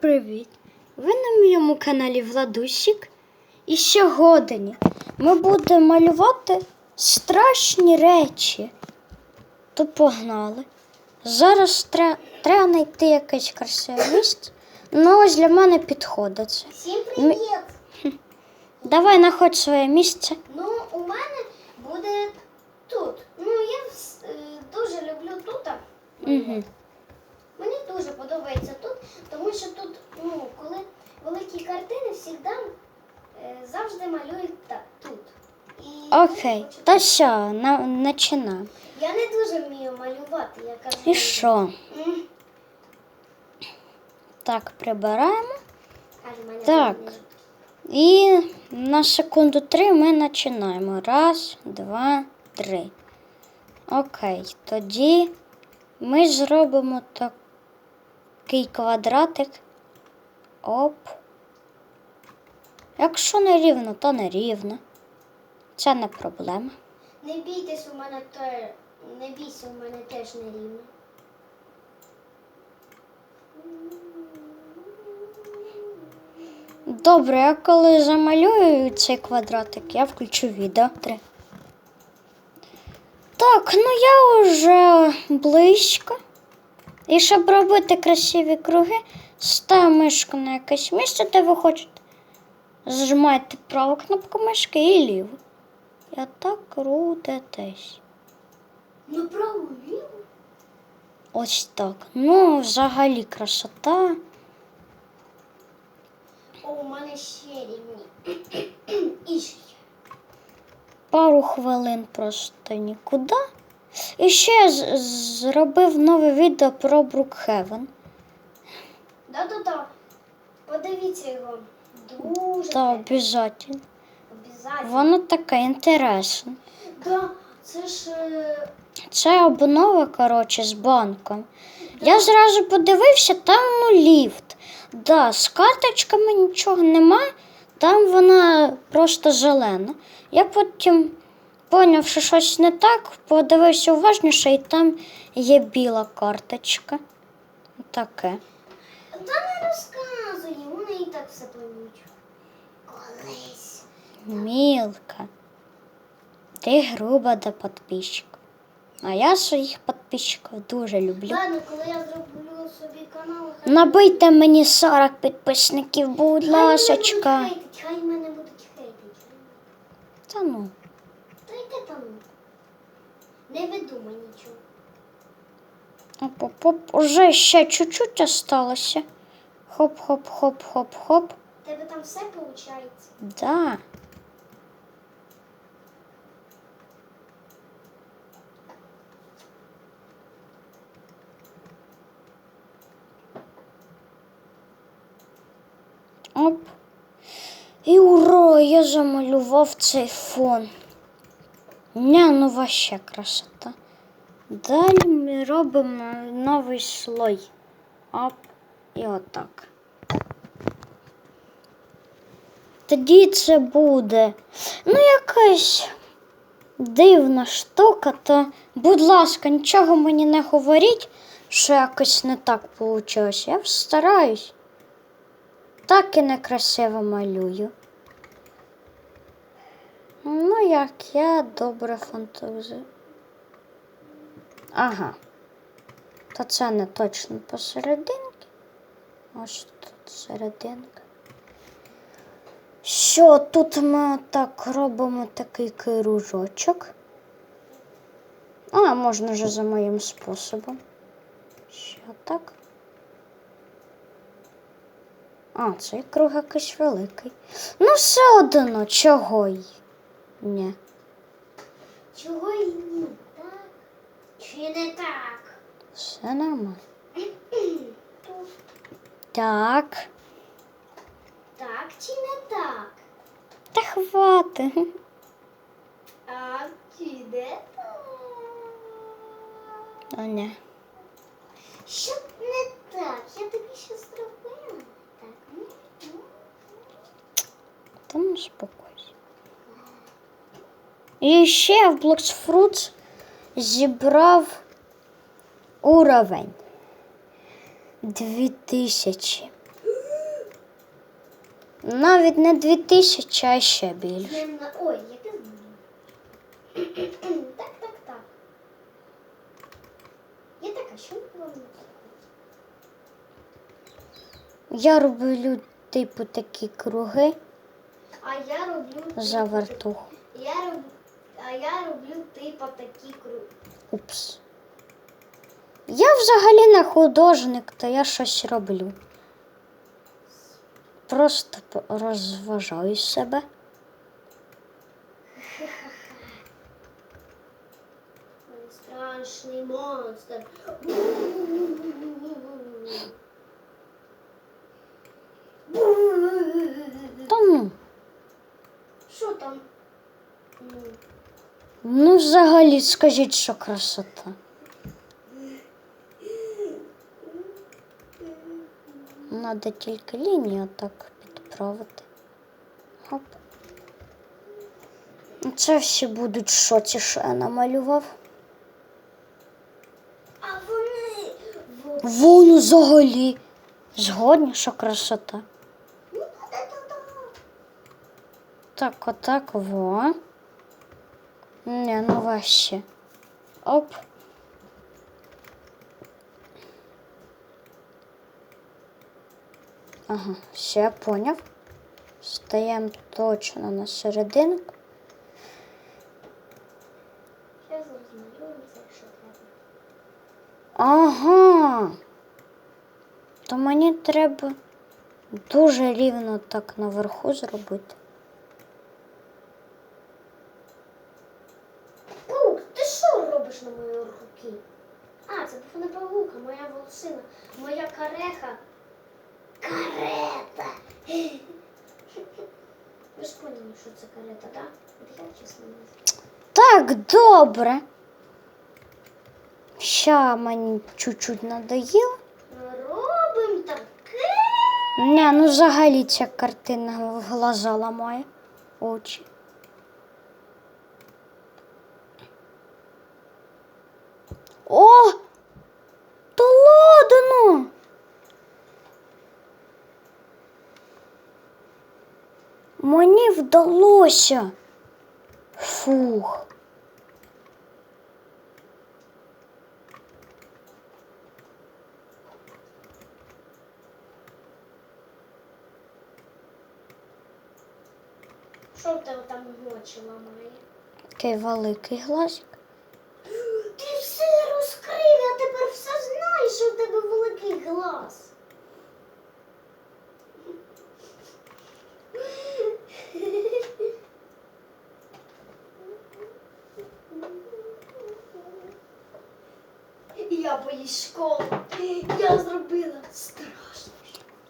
привіт! Ви на моєму каналі Владусік. І сьогодні ми будемо малювати страшні речі. То погнали. Зараз тре- треба знайти якесь красиве місце. Ну, ось для мене підходить. Всім привіт! Давай знаходь своє місце. Ну, у мене буде тут. Ну, я е, дуже люблю тут. Угу. Мені дуже подобається тут, тому що тут, ну, коли великі картини завжди е, завжди малюють та, тут. І Окей, та все, на, починаємо. Я не дуже вмію малювати, я кажу. І що? М, Так, прибираємо. Так. І на секунду три ми починаємо. Раз, два, три. Окей, тоді ми зробимо такий квадратик. Оп. Якщо не рівно, то не рівно. Це не проблема. Не бійтесь, у мене те, не бійся, у мене теж не рівно. Добре, я коли замалюю цей квадратик, я включу відео. Так, ну я вже близько. І щоб робити красиві круги, став мишку на якесь місце, де ви хочете. Зжимайте праву кнопку мишки і ліву. І отак крутитесь. Ну, право, ліво. Ось так. Ну, взагалі красота. О, у мене ще рівні. І ще. пару хвилин просто нікуди. І ще я зробив нове відео про Брукхевен. Да-да-да. Подивіться його. Дуже Та так, обов'язково. обов'язательно. Воно таке інтересне. Да, це ж е, Це обнова, коротше, з банком. Я зразу подивився, там ну ліфт. Да, з карточками нічого нема, там вона просто зелена. Я потім поняв, що щось не так, подивився уважніше, і там є біла карточка. Таке. Та не розказуй, так все поймуть. Колись. Мілка. Ти груба до підписчиків. А я своїх підписчиків дуже люблю. Ладно, коли я зроблю собі канал, хай Набийте мені 40 підписників, будь хай ласочка. будуть хейтить, хай мене будуть хейтити. Та ну. Та йди там. Не видумай нічого. Оп-оп-оп. Уже ще чуть-чуть осталося. Хоп-хоп-хоп-хоп-хоп. Тебе там все виходить. Да. Оп. І ура, я замалював цей фон. Ня, ну вообще красота. Далі ми робимо новий слой. Оп. І отак. Тоді це буде. Ну, якась дивна штука, то, будь ласка, нічого мені не говоріть, що якось не так вийшло. Я стараюсь. Так і некрасиво малюю. Ну, як я добре фантазую. Ага. То це не точно посерединки. Ось тут серединка. Що тут ми так робимо такий кружочок. А, можна вже за моїм способом. Що так? А, цей круг якийсь великий. Ну, все одно, чого й? Ні. Чого і ні, так? Чи не так? Все нормально. Так. Так чи не так? Та хвати. Так чи не так? О, ні. Що не так? Я тобі ще зробила. Так. м, м. Та ну спокойся. І ще в Bloxfruits зібрав уровень. Дві тисячі. Навіть не дві тисячі, а ще більше. Ой, яке знаю. так, так, так. Я така, що вам Я роблю типу такі круги А я роблю за типу. Я роб... А я роблю типу такі круги. Упс. Я взагалі не художник, то я щось роблю. Просто розважаю себе. Страшний монстр. Та ну. Що там? Ну, Ну, взагалі, скажіть, що красота. Надо тільки лінію так підправити. Хоп. Це всі будуть шоці, що я намалював. А вони. Во- Вон взагалі. Згодні, що красота. Ну. Так, отак, во. Не, ну важче. Оп. Ага, все, я поняв. Стаємо точно на серединку. Ага. То мені треба дуже рівно так наверху зробити. Паук, ти що робиш на мої руки? А, це був не павука, моя волосина, моя кареха. Карета. Ви ж поняли, що це карета, так? Добре. Ща мені чуть-чуть надоїло. Робимо таке. Не, ну взагалі ця картина глаза ламає очі. О! Та ладно! Мені вдалося. Фух. Що в тебе там очі ламає? Такий великий глазик. Ти все розкрив, я тепер все знаю, що в тебе великий глаз. Я боюсь школи. Я зробила страшно.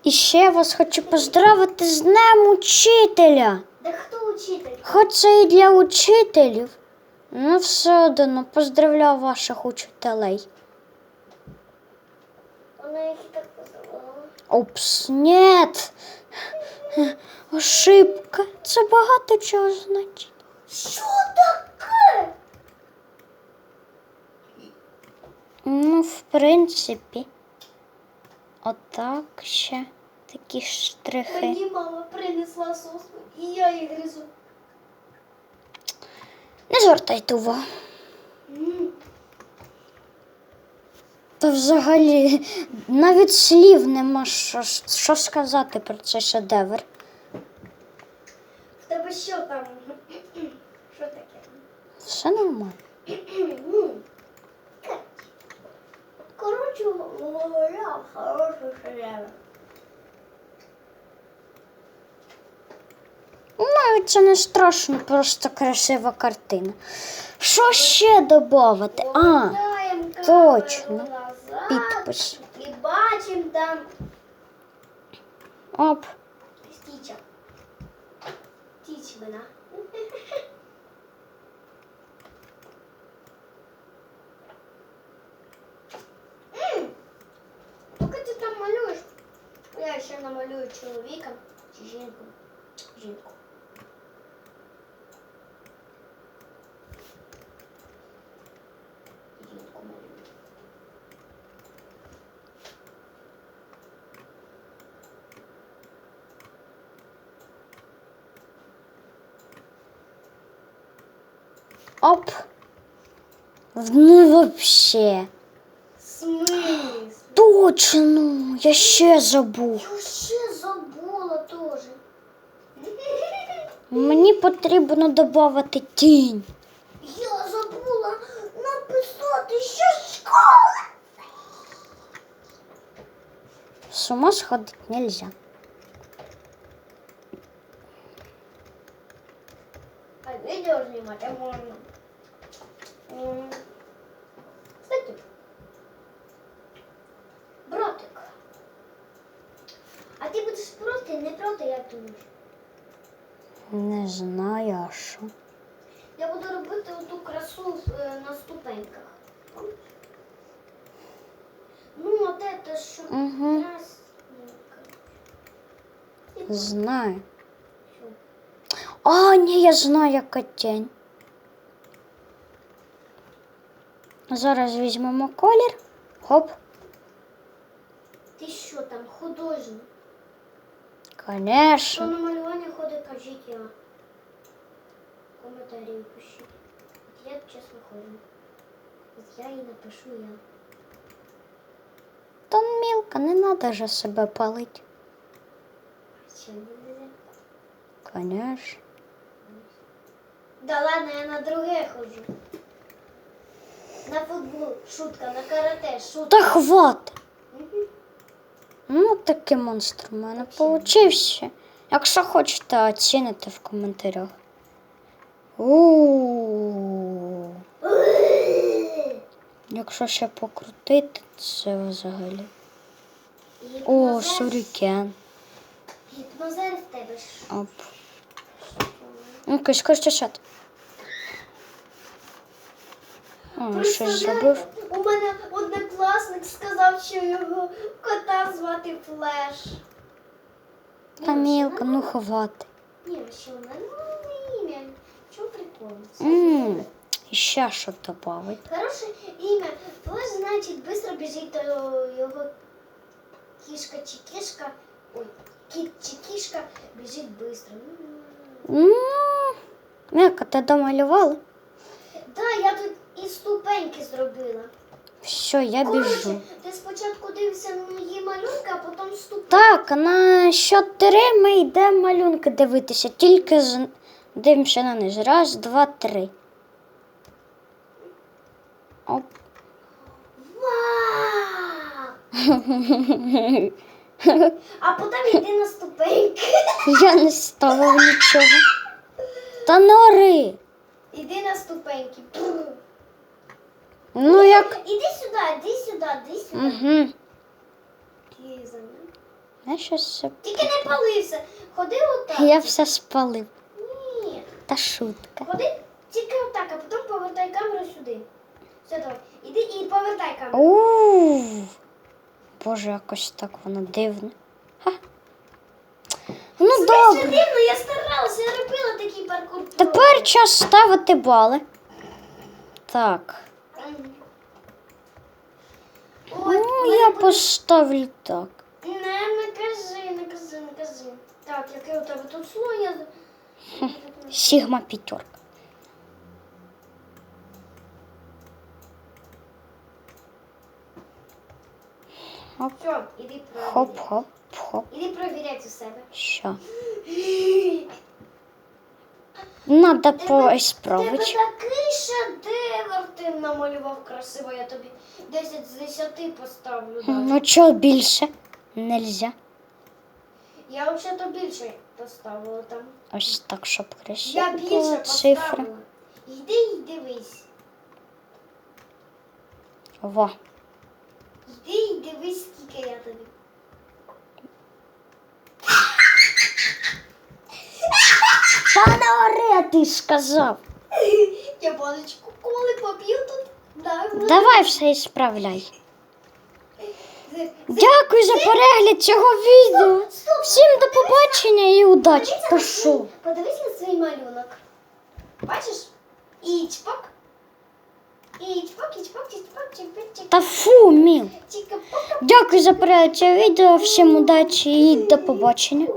І ще вас хочу поздравити з Днем учителя. Да хто учитель? Хоч це і для учителів, ну все одно поздравляю ваших учителей. Вона їх і так поздравила. Опс, нет. Ошибка. Це багато чого значить. Що таке? Ну, в принципі, отак ще такі штрихи. Мені мама принесла соску, і я її гризу. Не звертайте увагу. Та взагалі навіть слів нема що, що сказати про цей шедевр. В тебе що там? Що таке? Все нормально. Ну, как? Короче говоря, хороший шедевр. Навіть це не страшно, просто красива картина. Що ще додати? А, точно. підпис. І бачимо там Оп. стіча. Тічмена. М, Поки ти там малюєш, я ще намалюю чоловіка чи. Жінку. Жінку Оп. Ну вообще. Смис. Точно, я ще забув. Я ще забула теж. Мені потрібно додати тінь. Я забула написати, що школа. С ума сходить нельзя. А видео снимать а можно. М, Кстати, братик. А ти будеш проти, не проти, як думаєш? Не знаю, а що. Я буду робити оту красу е, на ступеньках. Ну, от це, що красненько. Знаю. А, ні, я знаю, яка тінь. Зараз візьмемо колір. Хоп. Ти що там, художник? Конечно. На малювання ходить, кажіть я. Коментарі пишіть. От Я чесно ходжу. От я і напишу я. Та мілка, не треба же себе палити. Конечно. Да ладно, я на друге ходжу. На футбол, шутка, на карате, шутка. Та хват. Мгм. Ну, такий монстр у мене получився. Якщо хочете, оціните в коментарях. Якщо ще покрутити, це взагалі. О, сюрікен. Гіпнозер в тебе ж. Оп. Ну, кось кощашат. О, щось зробив. У мене однокласник сказав, що його кота звати Флеш. Та мілка, ну ховати. Ні, що вона ну, ім'я. Чого прикол? Це Мм, добре. і ще що добавить. Хороше ім'я. Флеш, значить, швидко біжить до його кішка чи кішка. Ой, кіт чи кішка біжить швидко. Ну, Мілка, ти домалювала? Так, я тут і ступеньки зробила. Все, я біжу. Ти спочатку дивишся на мої малюнки, а потім ступеньки. Так, на счет три ми йдемо малюнки дивитися, тільки з... дивимося на низ. Раз, два, три. Оп. Вау! А потім йди на ступеньки. Я не ставив нічого. Та нори. Іди на ступеньки. Ну як. Іди сюди, іди сюди, іди сюди. Угу. Я щось. Тільки не палився. Ходи отак. Я все спалив. Ні. Та шутка. Ходи тільки отак, а потім повертай камеру сюди. Все, давай. Іди і повертай камеру. У. Боже, якось так воно дивно. Ха. Ну Це добре. дивно, я старалася, я робила такий паркур. Тепер час ставити бали. Так. М. Ну, я буде- поставлю так. Не, не кажи, не кажи, не кажи. Так, яке у тебе тут слово? Я... Сігма п'ятерка. Все, іди. Хоп, хоп, хоп. Іди провіряй у себе. Що? Надо Тебе поісправити. такий шедевр ти намалював красиво, я тобі 10 з 10 поставлю. Ну чого більше? Нельзя. Я взагалі більше поставила там. Ось так, щоб краще. Я більше було цифри. поставила. Йди і дивись. Во. Йди і дивись, скільки я тобі. Та не ти сказав. Я баночку коли поп'ю тут. Давай все і справляй. Дякую за перегляд цього відео. Всім до побачення і удачі. Свій- Подивись на свій малюнок. Бачиш? І чпок. І чпок, і чпок, і чпок, чпок, чпок. Та фу, міл. Дякую за перегляд цього відео. Всім удачі і до побачення.